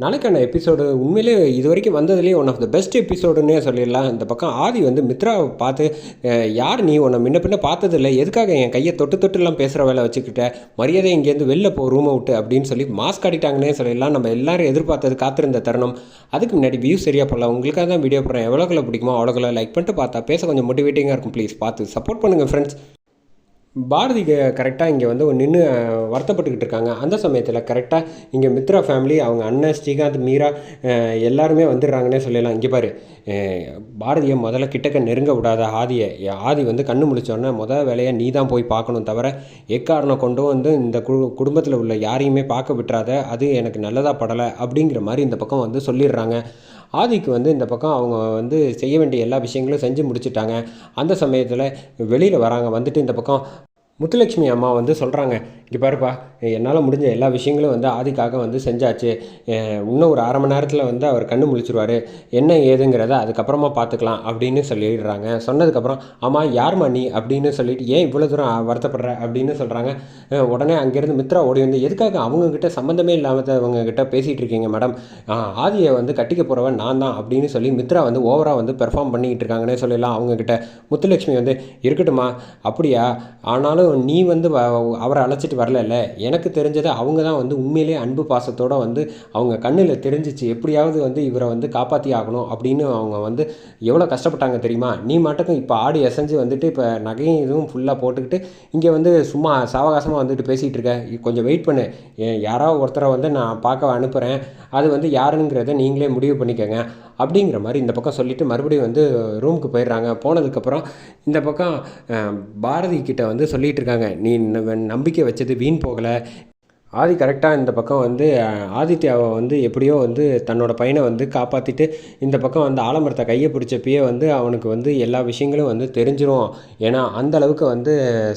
நாளைக்கான எபிசோடு உண்மையிலே இது வரைக்கும் வந்ததுலேயே ஒன் ஆஃப் த பெஸ்ட் எபிசோடுன்னே சொல்லிடலாம். இந்த பக்கம் ஆதி வந்து மித்ராவை பார்த்து யார் நீ? உன்னை முன்ன பின்ன பார்த்ததில்ல. எதுக்காக என் கையை தொட்டு தொட்டுலாம் பேசுகிற வேலை வச்சுக்கிட்ட? மரியாதை இங்கேருந்து வெளில போ ரூமை விட்டு அப்படின்னு சொல்லி மாஸ்க் அடிட்டாங்கன்னே சொல்லிடலாம். நம்ம எல்லாரும் எதிர்பார்த்தது காத்திருந்த தருணம். அதுக்கு முன்னாடி வியூ சரியாக போடல. உங்களுக்காக தான் வீடியோ போடுறேன். எவ்வளோக்குள்ள பிடிக்குமோ அவ்வளோக்குள்ள லைக் பண்ணிட்டு பார்த்தா பேச கொஞ்சம் மோட்டிவேட்டிங்காக இருக்கும். ப்ளீஸ் பார்த்து சப்போர்ட் பண்ணுங்கள் ஃப்ரெண்ட்ஸ் பாரதி கரெக்டாக இங்கே வந்து நின்று வருத்தப்பட்டுக்கிட்டு இருக்காங்க. அந்த சமயத்தில் கரெக்டாக இங்கே மித்ரா ஃபேமிலி அவங்க அண்ணன் ஸ்ரீகாந்த் மீரா எல்லாருமே வந்துடுறாங்கன்னே சொல்லலாம். இங்கே பாரு பாரதியை முதல்ல கிட்டக்க நெருங்க விடாத ஆதியை. ஆதி வந்து கண்ணு முழிச்சோடனே முதல் வேலையை நீ தான் போய் பார்க்கணும் தவிர எக்காரணம் கொண்டு வந்து இந்த கு குடும்பத்தில் உள்ள யாரையுமே பார்க்க விட்டுறாத அது எனக்கு நல்லதாக படலை அப்படிங்கிற மாதிரி இந்த பக்கம் வந்து சொல்லிடுறாங்க. ஆதிக்கு வந்து இந்த பக்கம் அவங்க வந்து செய்ய வேண்டிய எல்லா விஷயங்களும் செஞ்சு முடிச்சுட்டாங்க. அந்த சமயத்தில் வெளியில் வராங்க வந்துட்டு இந்த பக்கம் முத்துலட்சுமி அம்மா வந்து சொல்கிறாங்க இங்கே பாருப்பா என்னால் முடிஞ்ச எல்லா விஷயங்களும் வந்து ஆதிக்காக வந்து செஞ்சாச்சு. இன்னும் ஒரு அரை மணி நேரத்தில் வந்து அவர் கண்ணு முழிச்சிருவார். என்ன ஏதுங்கிறத அதுக்கப்புறமா பார்த்துக்கலாம் அப்படின்னு சொல்லிடுறாங்க. சொன்னதுக்கப்புறம் ஆமாம் யார்மா நீ? அப்படின்னு சொல்லிட்டு ஏன் இவ்வளோ தூரம் வருத்தப்படுற? அப்படின்னு சொல்கிறாங்க உடனே அங்கேருந்து மித்ரா ஓடி வந்து எதுக்காக அவங்கக்கிட்ட சம்மந்தமே இல்லாதவங்க கிட்ட பேசிகிட்டு இருக்கீங்க மேடம்? ஆதியை வந்து கட்டிக்க போகிறவன் நான் தான் அப்படின்னு சொல்லி மித்ரா வந்து ஓவராக வந்து பெர்ஃபார்ம் பண்ணிக்கிட்டு இருக்காங்கன்னே சொல்லலாம் அவங்கக்கிட்ட முத்துலட்சுமி வந்து இருக்கட்டுமா அப்படியா? ஆனாலும் நீ வந்து வ- அவரை அழைச்சிட்டு வரல எனக்கு தெரிஞ்சது அவங்க தான் வந்து உண்மையிலே அன்பு பாசத்தோடு வந்து அவங்க கண்ணில் தெரிஞ்சிச்சு. எப்படியாவது வந்து இவரை வந்து காப்பாற்றி ஆகணும் அப்படின்னு அவங்க வந்து எவ்வளோ கஷ்டப்பட்டாங்க தெரியுமா? நீ மட்டுக்கும் இப்போ ஆடி எசைஞ்சு வந்துட்டு இப்போ நகையும் இதுவும் ஃபுல்லாக போட்டுக்கிட்டு இங்கே வந்து சும்மா சாவகாசமாக வந்துட்டு பேசிகிட்டு இருக்க. கொஞ்சம் வெயிட் பண்ணு. யாரோ ஒருத்தரை வந்து நான் பார்க்க அனுப்புகிறேன் அது வந்து யாருங்கிறத நீங்களே முடிவு பண்ணிக்கோங்க. அப்படிங்கிற மாதிரி இந்த பக்கம் சொல்லிவிட்டு மறுபடியும் வந்து ரூமுக்கு போயிடுறாங்க. போனதுக்கப்புறம் இந்த பக்கம் பாரதி கிட்ட வந்து சொல்லி இருக்காங்க. நீ நம்பிக்கை வச்சது வீண் போகலை. ஆதி கரெக்டாக இந்த பக்கம் வந்து ஆதித்யாவை வந்து எப்படியோ வந்து தன்னோட பையனை வந்து காப்பாற்றிட்டு இந்த பக்கம் வந்து ஆலமரத்தை கையை பிடிச்சப்பயே வந்து அவனுக்கு வந்து எல்லா விஷயங்களும் வந்து தெரிஞ்சிரும். ஏன்னா அந்த அளவுக்கு வந்து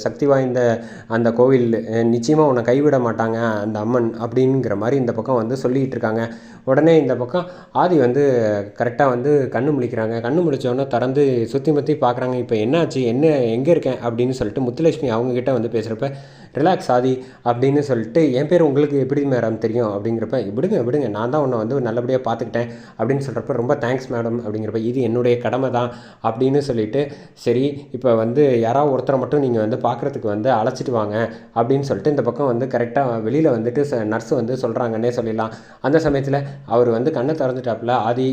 சக்தி வாய்ந்த அந்த கோவில் நிச்சயமாக உன்னை கைவிட மாட்டாங்க அந்த அம்மன் அப்படிங்கிற மாதிரி இந்த பக்கம் வந்து சொல்லிகிட்டு இருக்காங்க. உடனே இந்த பக்கம் ஆதி வந்து கரெக்டாக வந்து கண்ணு முழிக்கிறாங்க. கண்ணு முழிச்சோடனே திறந்து சுற்றி முற்றி பார்க்குறாங்க. இப்போ என்னாச்சு? என்ன? எங்கே இருக்கேன்? அப்படின்னு சொல்லிட்டு முத்துலட்சுமி அவங்கக்கிட்ட வந்து பேசுகிறப்ப ரிலாக்ஸ் ஆதி அப்படின்னு சொல்லிட்டு என் பேர் உங்களுக்கு எப்படி மேடம் தெரியும்? அப்படிங்கிறப்ப விடுங்க விடுங்க நான் தான் உன்னை வந்து நல்லபடியாக பார்த்துக்கிட்டேன் அப்படின்னு சொல்கிறப்ப ரொம்ப தேங்க்ஸ் மேடம் அப்படிங்கிறப்ப இது என்னுடைய கடமை தான். அப்படின்னு சொல்லிட்டு சரி இப்போ வந்து யாராவது ஒருத்தரை மட்டும் நீங்கள் வந்து பார்க்குறதுக்கு வந்து அழைச்சிட்டு வாங்க. அப்படின்னு சொல்லிட்டு இந்த பக்கம் வந்து கரெக்டாக வெளியில் வந்துட்டு நர்ஸ் வந்து சொல்கிறாங்கன்னே சொல்லிடலாம். அந்த சமயத்தில் அவர் வந்து கண்ணை திறந்துட்டாப்புல ஆதி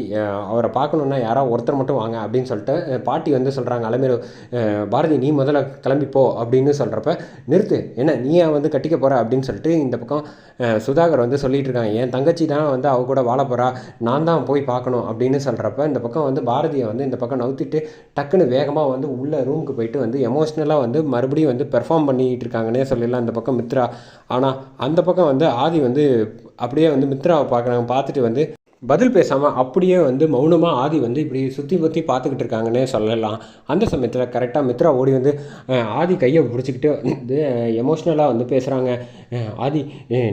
அவரை பார்க்கணுன்னா யாராவது ஒருத்தர் மட்டும் வாங்க. அப்படின்னு சொல்லிட்டு பாட்டி வந்து சொல்கிறாங்க அலமேலு பாரதி நீ முதல்ல கிளம்பிப்போ அப்படின்னு சொல்கிறப்ப நிறுத்து என்ன நீயா வந்து கட்டிக்க போகிற அப்படின்னு சொல்லிட்டு இந்த பக்கம் சுதாகர் வந்து சொல்லிகிட்டு இருக்காங்க. என் தங்கச்சி தான் வந்து அவ கூட வாழ போகிறா நான் தான் போய் பார்க்கணும் அப்படின்னு சொல்கிறப்ப இந்த பக்கம் வந்து பாரதியை வந்து இந்த பக்கம் நவுத்திட்டு டக்குன்னு வேகமாக வந்து உள்ளே ரூமுக்கு போயிட்டு வந்து எமோஷ்னலாக வந்து மறுபடியும் வந்து பெர்ஃபார்ம் பண்ணிகிட்டு இருக்காங்கன்னே சொல்லிடலாம் இந்த பக்கம் மித்ரா. ஆனால் அந்த பக்கம் வந்து ஆதி வந்து அப்படியே வந்து மித்ராவை பார்க்குறாங்க. பார்த்துட்டு வந்து பதில் பேசாமல் அப்படியே வந்து மௌனமாக ஆதி வந்து இப்படி சுற்றி பற்றி பார்த்துக்கிட்டு இருக்காங்கன்னே சொல்லலாம். அந்த சமயத்தில் கரெக்டாக மித்ரா ஓடி வந்து ஆதி கையை பிடிச்சிக்கிட்டு வந்து எமோஷ்னலாக வந்து பேசுகிறாங்க ஆதி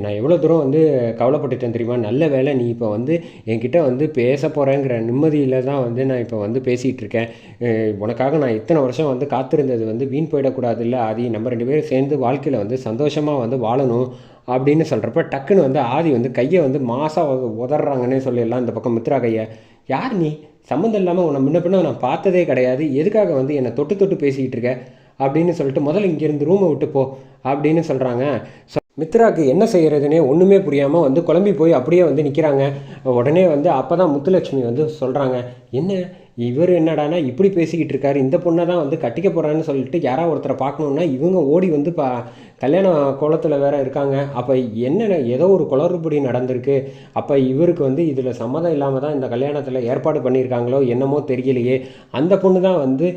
நான் எவ்வளோ தூரம் வந்து கவலைப்பட்டுட்டேன் தெரியுமா? நல்ல வேலை நீ இப்போ வந்து என்கிட்ட வந்து பேச போகிறேங்கிற நிம்மதியில் தான் வந்து நான் இப்போ வந்து பேசிகிட்டு இருக்கேன். உனக்காக நான் இத்தனை வருஷம் வந்து காத்திருந்தது வந்து வீண் போயிடக்கூடாது இல்லை ஆதி. நம்ம ரெண்டு பேரும் சேர்ந்து வாழ்க்கையில் வந்து சந்தோஷமாக வந்து வாழணும். அப்படின்னு சொல்கிறப்ப டக்குன்னு வந்து ஆதி வந்து கையை வந்து மாசாக உதறாங்கன்னே சொல்லிடலாம் இந்த பக்கம் மித்ரா கையை. யார் நீ? சம்மந்தம் இல்லாமல் உன்னை முன்ன பின்ன நான் பார்த்ததே கிடையாது. எதுக்காக வந்து என்னை தொட்டு தொட்டு பேசிக்கிட்டு இருக்க? அப்படின்னு சொல்லிட்டு முதல்ல இங்கேருந்து ரூமை விட்டு போ அப்படின்னு சொல்கிறாங்க மித்ராக்கு என்ன செய்கிறதுனே ஒன்றுமே புரியாமல் வந்து குழம்பி போய் அப்படியே வந்து நிற்கிறாங்க உடனே வந்து அப்போ தான் முத்துலட்சுமி வந்து சொல்கிறாங்க என்ன? இவர் என்னடானா இப்படி பேசிக்கிட்டு இருக்காரு. இந்த பொண்ணை தான் வந்து கட்டிக்க போகிறான்னு சொல்லிட்டு யாராவது ஒருத்தரை பார்க்கணுன்னா இவங்க ஓடி வந்து பா கல்யாண கோலத்தில் வேற இருக்காங்க. அப்போ என்னென்ன ஏதோ ஒரு குளறுபடி நடந்திருக்கு. அப்போ இவருக்கு வந்து இதில் சம்மதம் இல்லாமல் தான் இந்த கல்யாணத்தில் ஏற்பாடு பண்ணியிருக்காங்களோ என்னமோ தெரியலையே. அந்த பொண்ணு தான் வந்து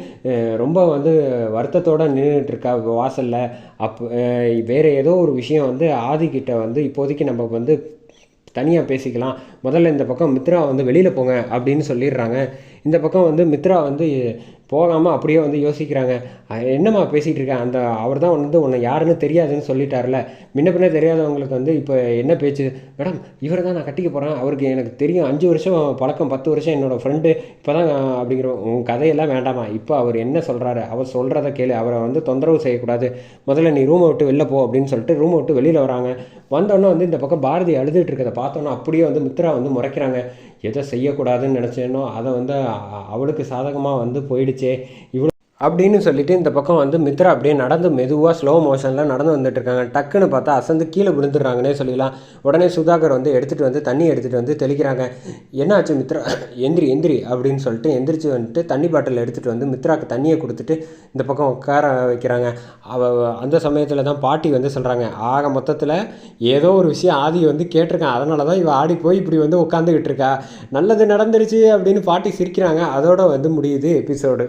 ரொம்ப வந்து வருத்தத்தோடு நின்றுட்டு இருக்கா வாசலில். அப்போ வேறு ஏதோ ஒரு விஷயம் வந்து ஆதிக்கிட்ட வந்து இப்போதைக்கு நம்ம வந்து தனியாக பேசிக்கலாம். முதல்ல இந்த பக்கம் மித்ரா வந்து வெளியில் போங்க அப்படின்னு சொல்லிடுறாங்க. இந்த பக்கம் வந்து மித்ரா வந்து போகாமல் அப்படியே வந்து யோசிக்கிறாங்க. என்னம்மா பேசிகிட்டு இருக்கேன் அந்த அவர் தான் வந்து உன்னை யாருன்னு தெரியாதுன்னு சொல்லிட்டார்ல. முன்ன பின்ன தெரியாதவங்களுக்கு வந்து இப்போ என்ன பேச்சு? மேடம் இவரை தான் நான் கட்டிக்க போகிறேன் அவருக்கு எனக்கு தெரியும். அஞ்சு வருஷம் பழக்கம் பத்து வருஷம் என்னோடய ஃப்ரெண்டு இப்போ தான் அப்படிங்கிற உன் கதையெல்லாம் வேண்டாமா? இப்போ அவர் என்ன சொல்கிறாரு அவர் சொல்கிறத கேளு. அவரை வந்து தொந்தரவு செய்யக்கூடாது. முதல்ல நீ ரூமை விட்டு வெளில போ அப்படின்னு சொல்லிட்டு ரூமை விட்டு வெளியில் வராங்க. வந்தோடனே வந்து இந்த பக்கம் பாரதி அழுதுகிட்டு இருக்கதை பார்த்தோன்னே அப்படியே வந்து மித்ரா வந்து முறைக்கிறாங்க. எதை செய்யக்கூடாதுன்னு நினச்சேனோ அதை வந்து அவளுக்கு சாதகமாக வந்து போயிடுச்சு. இவ்வளோ அப்படின்னு சொல்லிட்டு இந்த பக்கம் வந்து மித்ரா அப்படியே நடந்து மெதுவாக ஸ்லோ மோஷனில் நடந்து வந்துட்டு இருக்காங்க. டக்குன்னு பார்த்தா அசந்து கீழே விழுந்துடுறாங்கன்னே சொல்லிடலாம். உடனே சுதாகர் வந்து எடுத்துகிட்டு வந்து தண்ணி எடுத்துகிட்டு வந்து தெளிக்கிறாங்க. என்னாச்சு மித்ரா? எந்திரி எந்திரி அப்படின்னு சொல்லிட்டு எந்திரிச்சு வந்துட்டு தண்ணி பாட்டில் எடுத்துகிட்டு வந்து மித்ராக்கு தண்ணியை கொடுத்துட்டு இந்த பக்கம் உட்கார வைக்கிறாங்க. அவ அந்த சமயத்தில் தான் பாட்டி வந்து சொல்கிறாங்க ஆக மொத்தத்தில் ஏதோ ஒரு விஷயம் ஆதி வந்து கேட்டிருக்கான். அதனால தான் இவள் ஆடி போய் இப்படி வந்து உட்காந்துக்கிட்டு இருக்கா. நல்லது நடந்துருச்சு அப்படின்னு பாட்டி சிரிக்கிறாங்க. அதோட வந்து முடியுது எபிசோடு